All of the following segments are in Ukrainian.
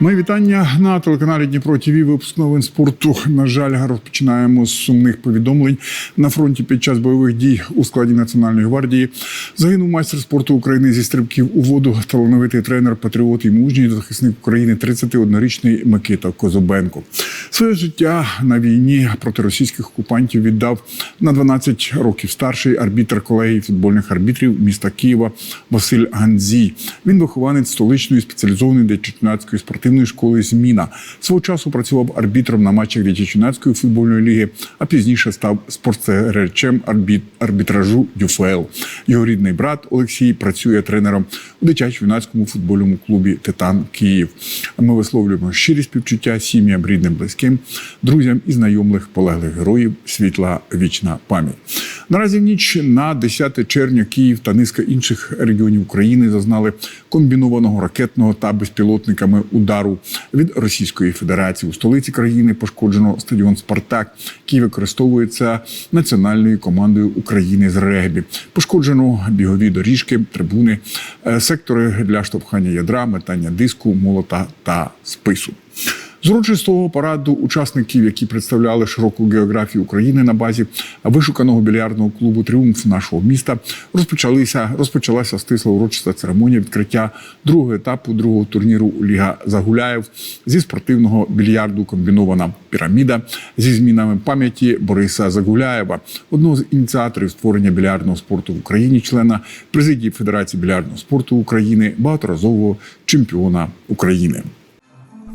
Мої вітання на телеканалі Дніпро ТВ. Випуск новин спорту. На жаль, розпочинаємо з сумних повідомлень на фронті під час бойових дій у складі Національної гвардії. Загинув майстер спорту України зі стрибків у воду. Талановитий тренер, патріот і мужній захисник України, 31-річний Микита Козубенко. Своє життя на війні проти російських окупантів віддав на 12 років старший арбітр колегії футбольних арбітрів міста Києва Василь Ганзій. Він вихованець столичної спеціалізованої дитячо-юнацької школи Зміна. Свого часу працював арбітром на матчах дитячо-юнацької футбольної ліги, а пізніше став спортсеречем арбіт- арбітражу ДЮФЛ. Його рідний брат Олексій працює тренером у дитячо-юнацькому футбольному клубі Титан Київ. Ми висловлюємо щирі співчуття сім'ям, рідним, близьким, друзям і знайомих полеглих героїв. Світла вічна пам'ять. Наразі ніч на 10 червня Київ та низка інших регіонів України зазнали комбінованого ракетного та безпілотниками удару від Російської Федерації. У столиці країни пошкоджено стадіон Спартак, який використовується національною командою України з регбі. Пошкоджено бігові доріжки, трибуни, е, сектори для штовхання ядра, метання диску, молота та спису. З урочистого параду учасників, які представляли широку географію України на базі вишуканого більярдного клубу Тріумф нашого міста, розпочалися розпочалася стисла урочиста церемонія відкриття другого етапу другого турніру Ліга Загуляєв зі спортивного більярду комбінована піраміда зі змінами пам'яті Бориса Загуляєва, одного з ініціаторів створення більярдного спорту в Україні, члена президії Федерації більярдного спорту України, багаторазового чемпіона України.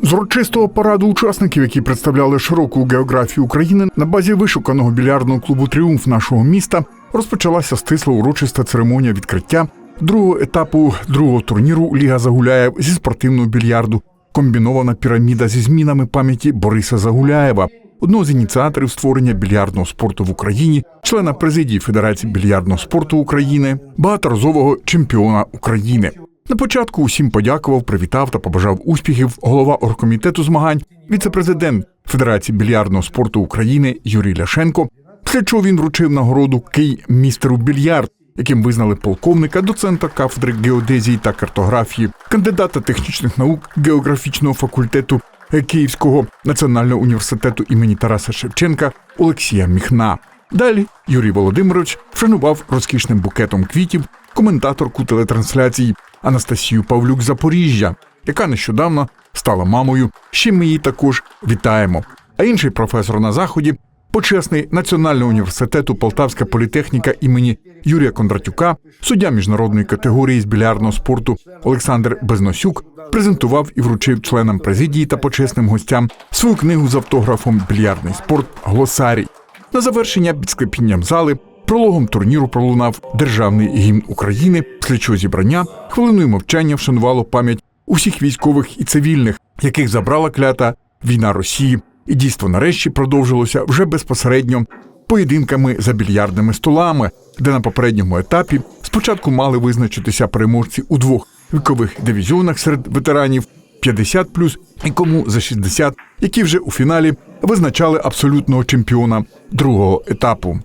З урочистого параду учасників, які представляли широку географію України на базі вишуканого більярдного клубу Тріумф нашого міста, розпочалася стисла урочиста церемонія відкриття другого етапу другого турніру Ліга Загуляєв зі спортивного більярду. Комбінована піраміда зі змінами пам'яті Бориса Загуляєва, одного з ініціаторів створення більярдного спорту в Україні, члена президії Федерації більярдного спорту України, багаторазового чемпіона України. На початку усім подякував, привітав та побажав успіхів голова оргкомітету змагань, віцепрезидент Федерації більярдного спорту України Юрій Ляшенко. Після чого він вручив нагороду Кий містеру більярд, яким визнали полковника, доцента кафедри геодезії та картографії, кандидата технічних наук географічного факультету Київського національного університету імені Тараса Шевченка Олексія Міхна. Далі Юрій Володимирович вшанував розкішним букетом квітів коментаторку телетрансляції Анастасію Павлюк Запоріжжя, яка нещодавно стала мамою. чим ми її також вітаємо. А інший професор на заході, почесний Національного університету Полтавська політехніка імені Юрія Кондратюка, суддя міжнародної категорії з білярдного спорту Олександр Безносюк презентував і вручив членам президії та почесним гостям свою книгу з автографом Більярдний спорт Глосарій. На завершення під склепінням зали прологом турніру пролунав державний гімн України, після чого зібрання хвилиною мовчання вшанувало пам'ять усіх військових і цивільних, яких забрала клята війна Росії. І дійство нарешті продовжилося вже безпосередньо поєдинками за більярдними столами, де на попередньому етапі спочатку мали визначитися переможці у двох вікових дивізіонах серед ветеранів 50+, і кому за 60, які вже у фіналі визначали абсолютного чемпіона другого етапу.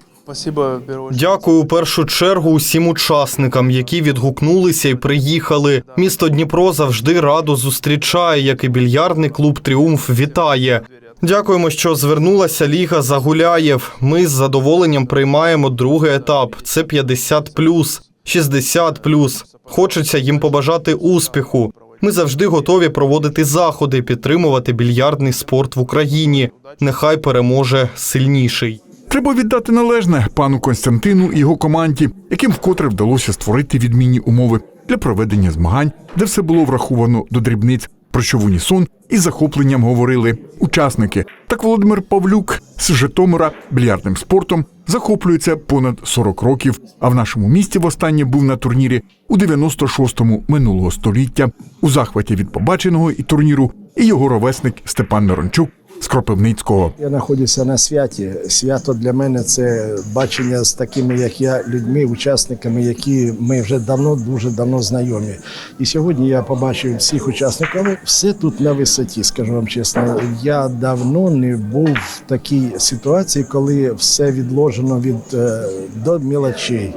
Дякую у першу чергу усім учасникам, які відгукнулися і приїхали. Місто Дніпро завжди радо зустрічає, як і більярдний клуб Тріумф вітає. Дякуємо, що звернулася Ліга Загуляєв. Ми з задоволенням приймаємо другий етап. Це 50+, 60+. Хочеться їм побажати успіху. Ми завжди готові проводити заходи, підтримувати більярдний спорт в Україні. Нехай переможе сильніший. Треба віддати належне пану Константину і його команді, яким вкотре вдалося створити відмінні умови для проведення змагань, де все було враховано до дрібниць, про що в унісон із захопленням говорили учасники. Так Володимир Павлюк з Житомира більярдним спортом захоплюється понад 40 років. А в нашому місті востаннє був на турнірі у 96-му минулого століття. У захваті від побаченого і турніру і його ровесник Степан Мирончук з Кропивницького. Я знаходжуся на святі. Свято для мене це бачення з такими, як я, людьми, учасниками, які ми вже давно, дуже давно знайомі. І сьогодні я побачив всіх учасників. Все тут на висоті, скажу вам чесно. Я давно не був в такій ситуації, коли все відложено від е, до мілочей.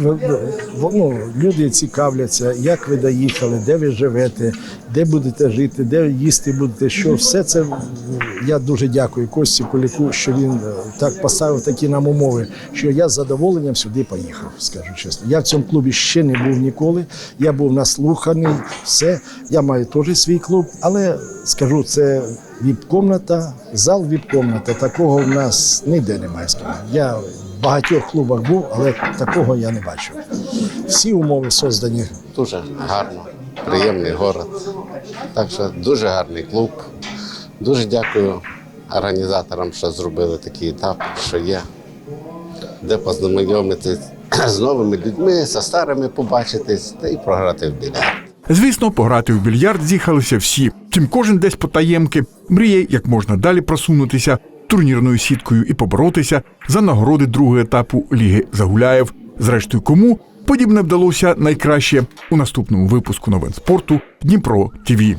Ви- ну, люди цікавляться, як ви доїхали, де ви живете, де будете жити, де їсти будете, що все це я дуже дякую Кості Поляку, що він е, так поставив такі нам умови, що я з задоволенням сюди поїхав, скажу чесно. Я в цьому клубі ще не був ніколи. Я був наслуханий, все. Я маю теж свій клуб, але скажу, це віп-комната, зал віп-комната. Такого в нас ніде немає. Я в багатьох клубах був, але такого я не бачив. Всі умови создані. Дуже гарно, приємний город. Так що дуже гарний клуб. Дуже дякую організаторам, що зробили такий етап, що є, де познайомитись з новими людьми, зі старими побачитись та й програти в більярд. Звісно, пограти в більярд з'їхалися всі. Втім, кожен десь потаємки мріє як можна далі просунутися турнірною сіткою і поборотися за нагороди другого етапу Ліги Загуляєв. Зрештою, кому подібне вдалося найкраще у наступному випуску новин спорту Дніпро ТІВІ.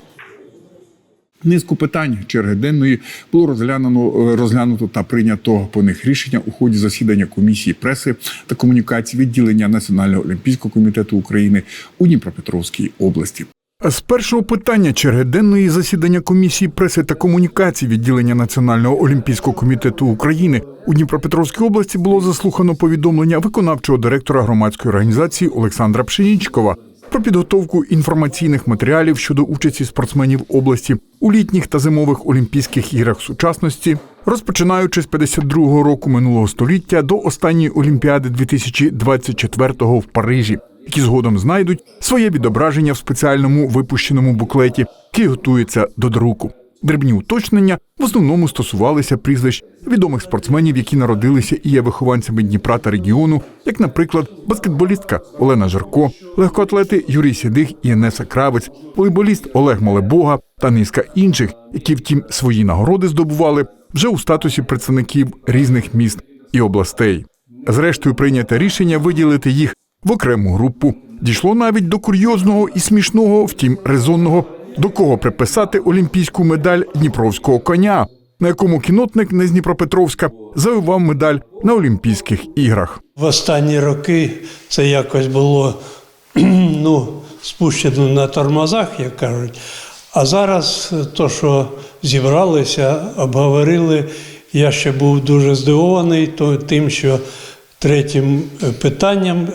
Низку питань черги денної було розглянуто, розглянуто та прийнято по них рішення у ході засідання комісії преси та комунікації відділення Національного олімпійського комітету України у Дніпропетровській області. З першого питання черги денної засідання комісії преси та комунікацій відділення Національного олімпійського комітету України у Дніпропетровській області було заслухано повідомлення виконавчого директора громадської організації Олександра Пшенічкова про підготовку інформаційних матеріалів щодо участі спортсменів області у літніх та зимових Олімпійських іграх сучасності, розпочинаючи з 52-го року минулого століття до останньої Олімпіади 2024-го в Парижі, які згодом знайдуть своє відображення в спеціальному випущеному буклеті, який готується до друку. Дрібні уточнення в основному стосувалися прізвищ відомих спортсменів, які народилися і є вихованцями Дніпра та регіону, як, наприклад, баскетболістка Олена Жарко, легкоатлети Юрій Сідих і Енеса Кравець, волейболіст Олег Малебога та низка інших, які, втім, свої нагороди здобували вже у статусі представників різних міст і областей. Зрештою, прийняте рішення виділити їх в окрему групу. Дійшло навіть до курйозного і смішного, втім резонного, до кого приписати олімпійську медаль Дніпровського коня, на якому кінотник не з Дніпропетровська завоював медаль на Олімпійських іграх. В останні роки це якось було ну, спущено на тормозах, як кажуть. А зараз то, що зібралися, обговорили, я ще був дуже здивований тим, що третім е, питанням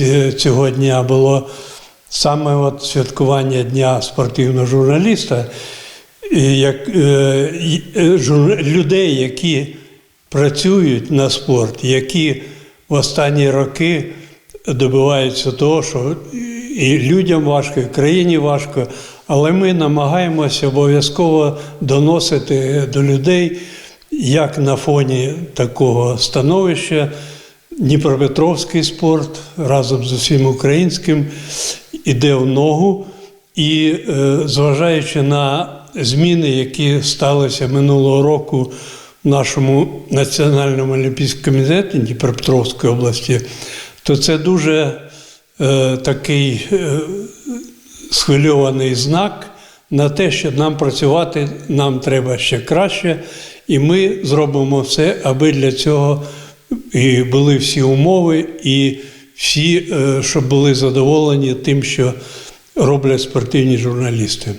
е, цього дня було саме от святкування Дня спортивного журналіста, як, е, людей, які працюють на спорт, які в останні роки добиваються того, що і людям важко, і країні важко, але ми намагаємося обов'язково доносити до людей, як на фоні такого становища Дніпропетровський спорт разом з усім українським іде в ногу. І е, зважаючи на зміни, які сталися минулого року в нашому Національному олімпійському комітеті Дніпропетровської області, то це дуже е, такий е, схвильований знак на те, що нам працювати нам треба ще краще, і ми зробимо все, аби для цього і були всі умови, і всі, е, щоб були задоволені тим, що роблять спортивні журналісти.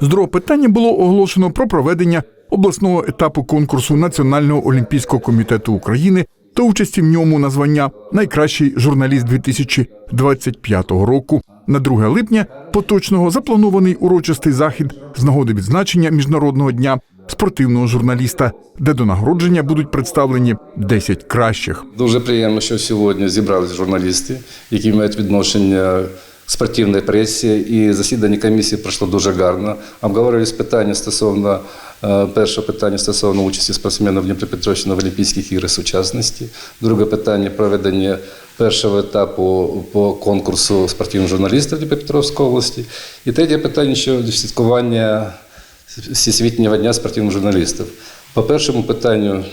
З питання було оголошено про проведення обласного етапу конкурсу Національного олімпійського комітету України та участі в ньому на звання Найкращий журналіст 2025 року. На 2 липня поточного запланований урочистий захід з нагоди відзначення міжнародного дня спортивного журналіста, де до нагородження будуть представлені 10 кращих. Дуже приємно, що сьогодні зібралися журналісти, які мають відношення к спортивній пресі, і засідання комісії пройшло дуже гарно. Обговорювались питання стосовно е, першого питання стосовно участі спортсменів Дніпропетровщини в Олімпійських іграх сучасності. Друге питання проведення першого етапу по конкурсу спортивних журналістів Дніпропетровської області. І третє питання щодо святкування Всесвітнього дня спортивних журналістів. По першому питанню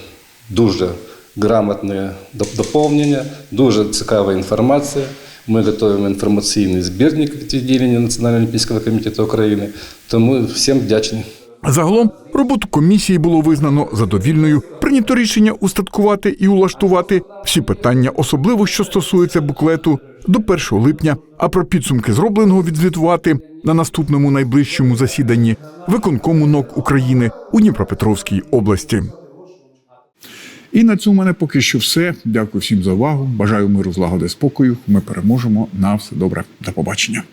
дуже грамотне доп- доповнення, дуже цікава інформація. Ми готуємо інформаційний збірник від відділення Національного олімпійського комітету України. Тому всім вдячні. Загалом роботу комісії було визнано задовільною. Прийнято рішення устаткувати і улаштувати всі питання, особливо що стосується буклету, до 1 липня. А про підсумки зробленого відзвітувати на наступному найближчому засіданні виконкому НОК України у Дніпропетровській області. І на цьому мене поки що все. Дякую всім за увагу. Бажаю миру, злагоди, спокою. Ми переможемо. На все добре. До побачення.